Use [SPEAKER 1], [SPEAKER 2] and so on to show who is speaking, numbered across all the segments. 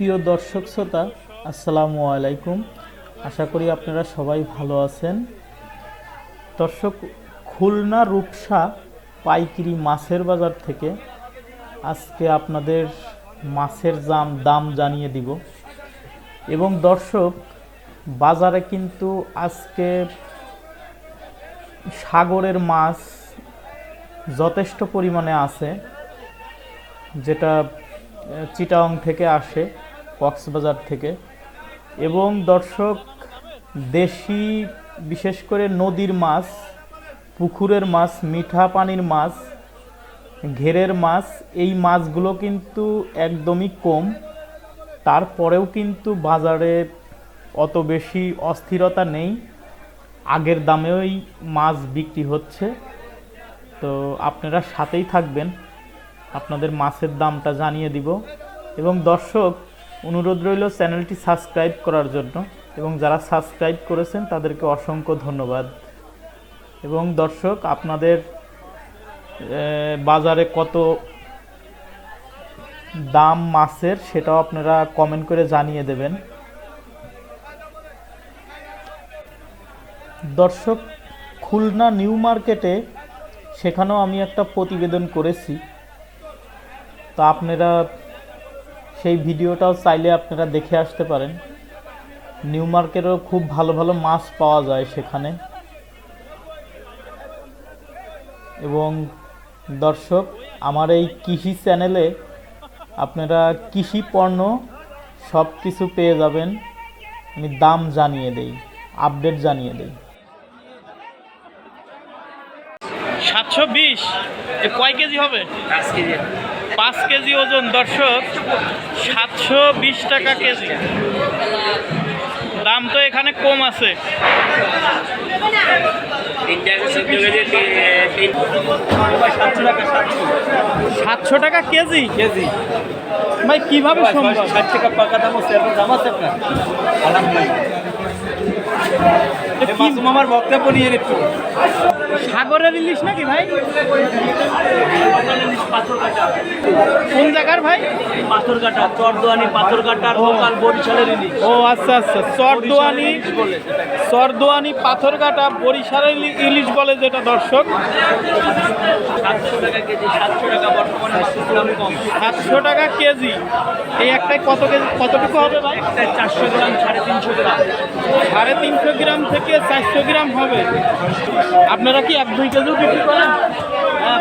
[SPEAKER 1] প্রিয় দর্শক শ্রোতা, আসসালামু আলাইকুম। আশা করি আপনারা সবাই ভালো আছেন। দর্শক, খুলনা রূপসা পাইকারি মাছের বাজার থেকে আজকে আপনাদের মাছের দাম দাম জানিয়ে দিব। এবং দর্শক, বাজারে কিন্তু আজকে সাগরের মাছ যথেষ্ট পরিমাণে আছে, যেটা চিটাং থেকে আসে। কক্সবাজার থেকে। এবং দর্শক, দেশি, বিশেষ করে নদীর মাছ, পুকুরের মাছ, মিঠা পানির মাছ, ঘেরের মাছ, এই মাছগুলো কিন্তু একদমই কম। তারপরেও কিন্তু বাজারে অত বেশি অস্থিরতা নেই। আগের দামেই মাছ বিক্রি হচ্ছে। তো আপনারা সাথেই থাকবেন। আপনাদের মাছের দামটা জানিয়ে দিব। এবং দর্শক অনুরোধ রইল চ্যানেলটি সাবস্ক্রাইব করার জন্য এবং যারা সাবস্ক্রাইব করেছেন তাদেরকে অসংখ্য ধন্যবাদ। এবং দর্শক, আপনাদের বাজারে কত দাম মাছের সেটাও আপনারা কমেন্ট করে জানিয়ে দেবেন। দর্শক, খুলনা নিউ মার্কেটে সেখানেও আমি একটা প্রতিবেদন করেছি। তা আপনারা সেই ভিডিওটাও চাইলে আপনারা দেখে আসতে পারেন। নিউ মার্কেটেও খুব ভালো ভালো মাছ পাওয়া যায় সেখানে। এবং দর্শক আমার এই কৃষি চ্যানেলে আপনারা কৃষি পণ্য সব কিছু পেয়ে যাবেন। আমি দাম জানিয়ে দেই আপডেট জানিয়ে দেই। সাতশো বিশ কয় কেজি হবে? পাঁচ কেজি ওজন দর্শক। সাতশো বিশ টাকা কেজি। দাম তো এখানে কম আছে। সাতশো টাকা কেজি?
[SPEAKER 2] কেজি।
[SPEAKER 1] ভাই কীভাবে সম্ভব?
[SPEAKER 2] ষাট টাকা পাকা দাম হচ্ছে এরকম দাম আছে আপনার? আলহামদুলিল্লাহ। মাসুম আমার বক্তব্য নিয়ে একটু।
[SPEAKER 1] সাগরের ইলিশ নাকি ভাই? কোন জায়গার ভাই?
[SPEAKER 2] পাথর কাটা চরদোয়ানি পাথর কাটার লোকাল বরিশালের ইলিশ।
[SPEAKER 1] ও আচ্ছা আচ্ছা চরদোয়ানি চরদোয়ানি পাথরঘাটা বরিশালের ইলিশ বলে যেটা দর্শক।
[SPEAKER 2] সাতশো টাকা কেজি
[SPEAKER 1] এই একটাই কত কেজি কতটুকু হবে ভাই?
[SPEAKER 2] চারশো গ্রাম সাড়ে তিনশো গ্রাম।
[SPEAKER 1] সাড়ে তিনশো গ্রাম থেকে চারশো গ্রাম হবে। আপনারা কি এক দুই কেজিও বিক্রি করেন?
[SPEAKER 2] হ্যাঁ।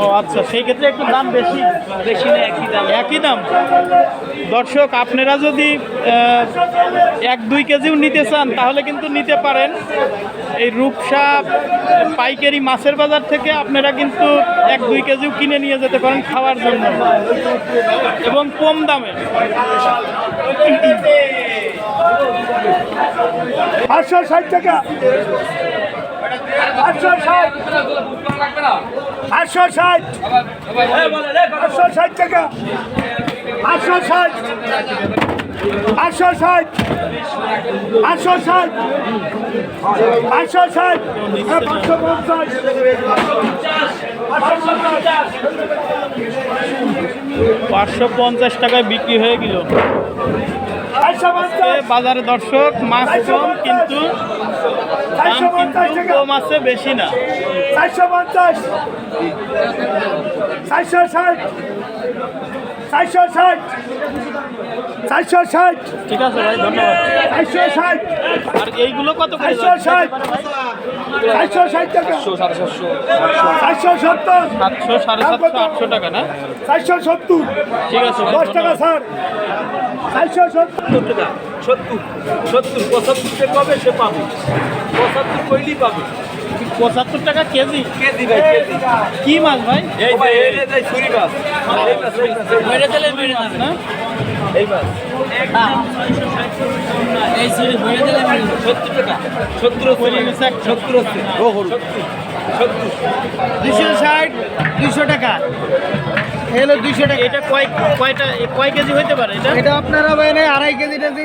[SPEAKER 1] ও আচ্ছা সেই ক্ষেত্রে একটু দাম বেশি।
[SPEAKER 2] বেশি না একই দাম।
[SPEAKER 1] একই দাম? দর্শক আপনারা যদি এক দুই কেজিও নিতে চান তাহলে কিন্তু নিতে পারেন। এই রূপসা পাইকারি মাছের বাজার থেকে আপনারা কিন্তু এক দুই কেজিও কিনে নিয়ে যেতে পারেন খাওয়ার জন্য। এবং কম দামে।
[SPEAKER 3] আটশো ষাট টাকা। আটশো ষাট আটশো ষাট আটশো ষাট টাকা আটশো ষাট আটশো ষাট আটশো ষাট আটশো ষাট পাঁচশো পঞ্চাশ পাঁচশো
[SPEAKER 1] টাকায় বিক্রি হয়ে গেল। বাজারে দর্শক মাছ কম কিন্তু দাম কিন্তু কম আছে বেশি না।
[SPEAKER 3] চারশো পঞ্চাশ। চারশো ষাট। চারশো ষাট। চারশো ষাট।
[SPEAKER 1] ঠিক আছে ভাই ধন্যবাদ।
[SPEAKER 3] চারশো ষাট।
[SPEAKER 1] আর এইগুলো কত
[SPEAKER 3] চারশো ষাট। চারশো ষাট টাকা। চারশো সত্তর।
[SPEAKER 1] সাতশো সাড়ে সাতশো আটশো টাকা না?
[SPEAKER 3] চারশো সত্তর।
[SPEAKER 1] ঠিক আছে
[SPEAKER 3] দশ টাকা। স্যার চারশো সত্তর।
[SPEAKER 2] সত্তর টাকা সত্তর সত্তর পঁচাত্তর টাকা পাবে সে পাবে। পঁচাত্তর কইলেই পাবে।
[SPEAKER 1] পঁচাত্তর টাকা কেজি?
[SPEAKER 2] কেজি ভাই কেজি।
[SPEAKER 1] কি মাছ ভাই?
[SPEAKER 2] এই ভাই এই যে এই ছুরি মাছ। এই মাছ এই মাছ, এই মাছ।
[SPEAKER 1] মেরে দিলে মেরে মাছ না
[SPEAKER 2] এই মাছ। এই ছুরি ভরে দিলে সত্তর টাকা। সত্তর সত্তর হচ্ছে ও হরু সত্তর।
[SPEAKER 1] দুশো ষাট দুশো টাকা। হলো দুশো টাকা। এটা কয় কয়টা কয় কেজি হইতে পারে এটা?
[SPEAKER 3] এটা আপনারা বাইরে আড়াই কেজি কেজি।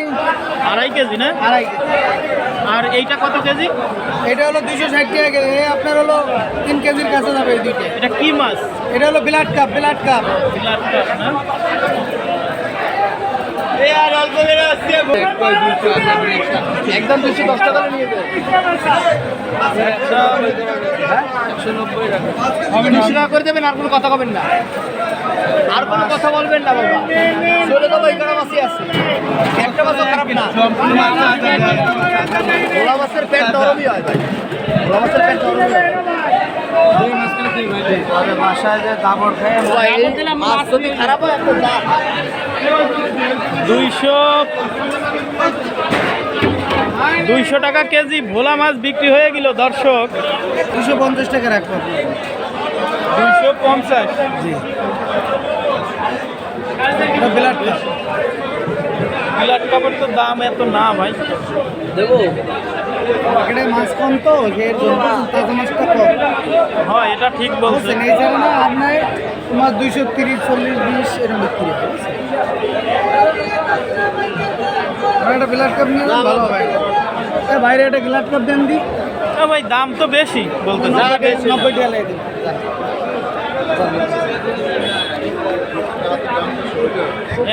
[SPEAKER 1] আড়াই কেজি না?
[SPEAKER 3] আড়াই কেজি।
[SPEAKER 1] আর এইটা কত কেজি?
[SPEAKER 3] এটা হলো দুশো ষাট টাকা কেজি। এই আপনার হলো তিন কেজির কাছে যাবে এই দুইটা।
[SPEAKER 1] এটা কি মাছ?
[SPEAKER 3] এটা হলো ব্লাড কাপ ব্লাড কাপ।
[SPEAKER 1] বিলাট কাপ না?
[SPEAKER 3] একদম দুশো দশ টাকা নিয়ে যাবে। দুশো টাকা করে দেবেন আর কোনো কথা কবেন না। আর কোনো কথা বলবেন না বাবা। চলে যাব এই কারণ আছে। একটা মাছও খারাপ না। ভোলা মাছের পেট নরমই হয় ভাই। ভোলা মাছের পেট নরমই হয়। বাসায় যে দাবর খায় মাছ যদি খারাপ হয় একটা দাম।
[SPEAKER 1] দুইশো দুইশো টাকা কেজি ভোলা মাছ বিক্রি হয়ে গেল দর্শক।
[SPEAKER 3] দুশো পঞ্চাশ টাকা রাখব।
[SPEAKER 1] দুইশো পঞ্চাশ।
[SPEAKER 3] এটা বিলাট
[SPEAKER 1] বিলাট কাপড় তো দাম এত না ভাই।
[SPEAKER 3] দেবো মাছ কম তো এর জন্য তাজা মাছটা কম।
[SPEAKER 1] হ্যাঁ এটা ঠিক বলছেন
[SPEAKER 3] বুঝছেন এই না আপনার তোমার দুইশো তিরিশ চল্লিশ বিশ এরকম বিক্রি হয়। একটা বিলাট কাপ নিয়ে ভালো হবে। বাইরে একটা গ্লাস কাপ দেন দি।
[SPEAKER 1] ভাই দাম তো বেশি বলতে
[SPEAKER 3] নব্বই টাকা লেগে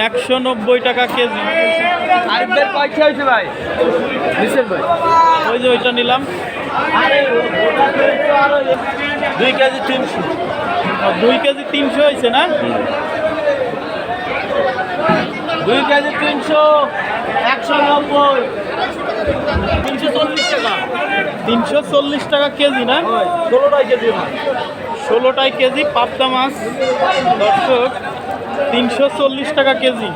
[SPEAKER 1] একশো নব্বই টাকা কেজি।
[SPEAKER 2] আরেকবার পয়সা হয়েছে ভাই?
[SPEAKER 3] বিশের ভাই।
[SPEAKER 1] ওই যে ওইটা নিলাম।
[SPEAKER 2] দুই কেজি তিনশো।
[SPEAKER 1] দুই কেজি তিনশো হয়েছে না?
[SPEAKER 2] দুই কেজি তিনশো একশো নব্বই। তিনশো চল্লিশ টাকা।
[SPEAKER 1] তিনশো চল্লিশ টাকা কেজি না?
[SPEAKER 2] ষোলোটাই কেজি
[SPEAKER 1] ষোলোটাই কেজি পাবদা মাছ। দর্শক তিনশো চল্লিশ টাকা কেজি।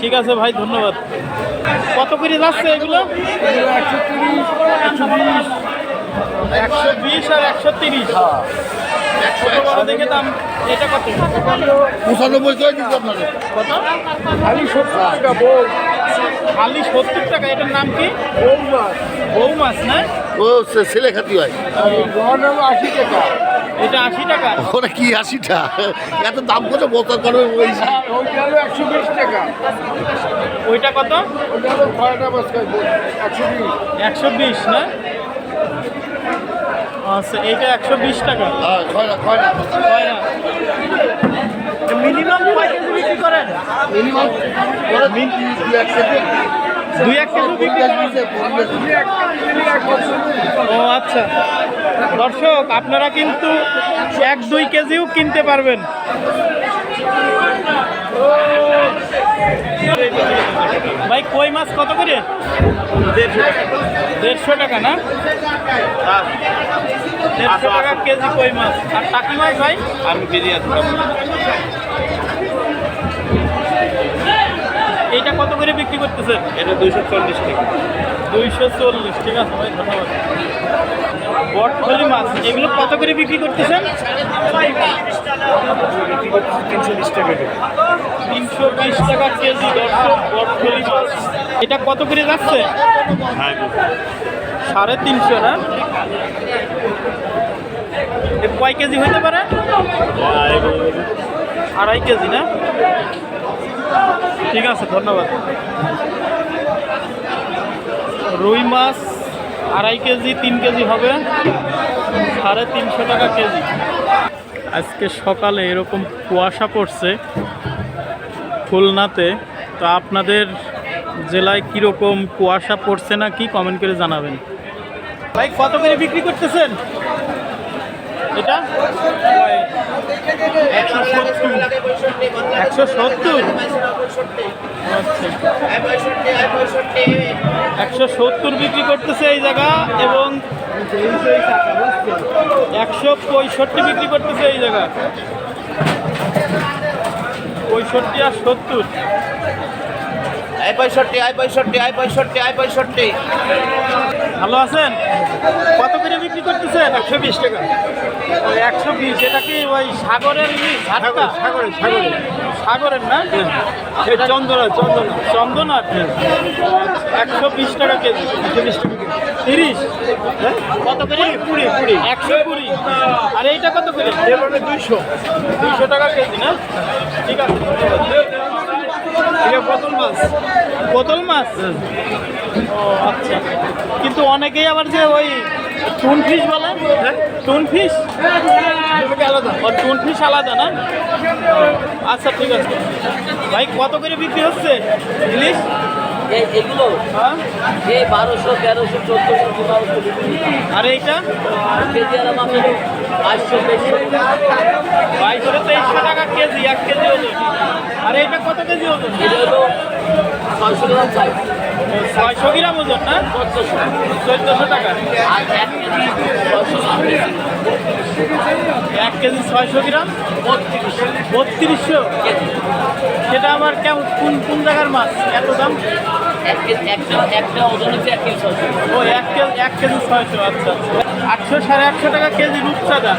[SPEAKER 1] ঠিক আছে ভাই ধন্যবাদ। কত করে যাচ্ছে এগুলো?
[SPEAKER 3] একশো তিরিশ একশো বিশ
[SPEAKER 1] একশো বিশ আর একশো তিরিশ। দেখে দাম এটা কত?
[SPEAKER 4] পঁচানব্বই
[SPEAKER 1] কত?
[SPEAKER 3] খালি সত্তর টাকা বল।
[SPEAKER 1] খালি সত্তর টাকা এটার নাম কি? বউ মাছ না?
[SPEAKER 4] ও সে- ছেলে খাতি হয়।
[SPEAKER 3] আশি টাকা
[SPEAKER 1] এটা আশি টাকা।
[SPEAKER 4] ওরা কি আশিটা? এত দাম কত? বছর করবে ওই
[SPEAKER 3] ওইটা হলো একশো বিশ টাকা
[SPEAKER 1] ওইটা কত
[SPEAKER 3] ওইটা হলো ছয়টা একশো বিশ
[SPEAKER 1] একশো বিশ না আচ্ছা এইটা একশো বিশ টাকা
[SPEAKER 4] হ্যাঁ
[SPEAKER 1] মিনিমাম কয় কেজি বিক্রি করেন?
[SPEAKER 4] মিনিমাম
[SPEAKER 1] দুই এক কেজি বিক্রি ও আচ্ছা। দর্শক, আপনারা কিন্তু এক দুই কেজিও কিনতে পারবেন। ভাই, কই মাছ? কত করে? দেড়শো টাকা না? দেড়শো টাকা কেজি কই মাছ? আর টাকি মাছ ভাই?
[SPEAKER 2] আমি আছি
[SPEAKER 1] এইটা কত করে বিক্রি করতেছেন?
[SPEAKER 2] এটা দুইশো চল্লিশ টাকা।
[SPEAKER 1] দুইশো চল্লিশ ঠিক আছে ভাই ধন্যবাদ। বটফলি মাছ এগুলো কত করে বিক্রি করতেছেন?
[SPEAKER 2] তিনশো বিশ টাকা
[SPEAKER 1] তিনশো বিশ টাকা কেজি দর্শক বটফলি মাছ। এটা কত করে যাচ্ছে? সাড়ে তিনশো না? কয় কেজি হইতে পারে? আড়াই কেজি না? ঠিক আছে ধন্যবাদ। রুই মাছ আড়াই কেজি তিন কেজি হবে সাড়ে তিনশো টাকা কেজি। আজকে সকালে এরকম কুয়াশা পড়ছে খুলনাতে তো আপনাদের জেলায় কীরকম কুয়াশা পড়ছে না কি কমেন্ট করে জানাবেন? ভাই কত করে বিক্রি করতেছেন? এটা? একশো সত্তর। একশো সত্তর? একশো সত্তর বিক্রি করতেছে এই জায়গা এবং একশো পঁয়ষট্টি বিক্রি করতেছে এই জায়গা। পঁয়ষট্টি আর সত্তর।
[SPEAKER 2] আই পঁয়ষট্টি আই পঁয়ষট্টি আই পঁয়ষট্টি আই পঁয়ষট্টি
[SPEAKER 1] ভালো আছেন? কত করে বিক্রি করতেছেন? একশো বিশ টাকা। একশো বিশ এটা কি ওই সাগরের সাগরের সাগরের সাগরের না? চন্দনা চন্দনা। চন্দনা? একশো বিশ টাকা কেজি। টাকা তিরিশ? কত করে? কুড়ি কুড়ি একশো কুড়ি। আর এইটা কত করে? দুইশো। দুইশো টাকা কেজি না? ঠিক আছে। বোতল মাছ। বোতল মাছ? ও আচ্ছা। কিন্তু অনেকেই আবার যে ওই টুন ফিশ বলে? টুন ফিশ আলাদা টুন ফিশ আলাদা না? আচ্ছা ঠিক আছে। ভাই কত করে বিক্রি হচ্ছে? ইলিশ?
[SPEAKER 5] এগুলো?
[SPEAKER 1] হ্যাঁ?
[SPEAKER 5] এই বারোশো তেরোশো চোদ্দোশো পনেরোশো
[SPEAKER 1] আর এইটা?
[SPEAKER 5] কেজি আলাম আমি বাইশশো তেইশশো
[SPEAKER 1] বাইশশো তেইশশো টাকা কেজি এক কেজি ওজন। আর এইটা কত কেজি ওজন?
[SPEAKER 5] এটা হলো ছয়শো গ্রাম সাইজ।
[SPEAKER 1] ছয়শো গ্রাম ওজন না?
[SPEAKER 5] চোদ্দোশো
[SPEAKER 1] টাকা।
[SPEAKER 5] আর এক কেজি ছয়শো গ্রাম? বত্রিশশো।
[SPEAKER 1] সেটা আবার কেমন কোন কোন জায়গার মাছ? এত দাম?
[SPEAKER 5] একটা একটা ওজন হচ্ছে এক কেজি ছয়শো।
[SPEAKER 1] ও এক কেজি এক কেজি ছয়শো আচ্ছা। আটশো সাড়ে আটশো টাকা কেজি রূপচাঁদা।